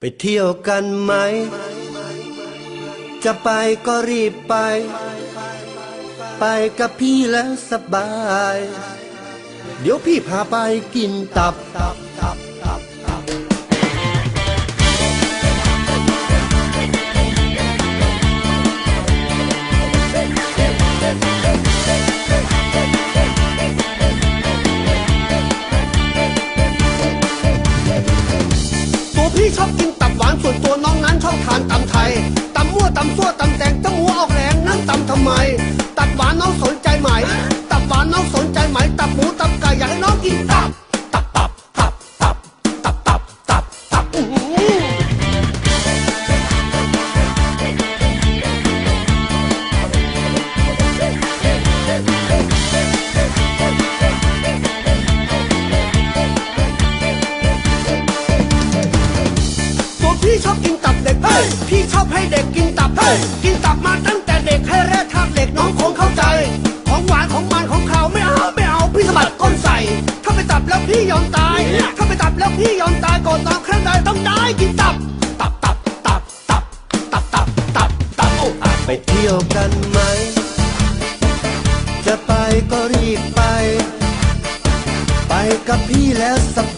ไปเที่ยวกันไหม จะไปก็รีบไป ไปกับพี่แล้วสบาย เดี๋ยวพี่พาไปกินตับ ชอบกินตับหวานส่วนตัวน้องนั้นชอบทานตำทย ชอบกินตับเด็กเฮ้ยพี่ชอบให้เด็กกินตับเฮ้ยกินตับมาตั้งแต่เด็กให้แร่ธาตุเหล็กน้องคงเข้าใจ ของหวานของมันของเขาไม่เอาไม่เอาพี่สะบัดก้นใส่ ถ้าไปตับแล้วพี่ยอมตาย ถ้าไปตับแล้วพี่ยอมตายก่อนนอนครั้งใดต้องได้กินตับ ตับตับตับตับตับตับตับตับโอ้ไปเที่ยวกันไหม จะไปก็รีบไป ไปกับพี่แล้วสบ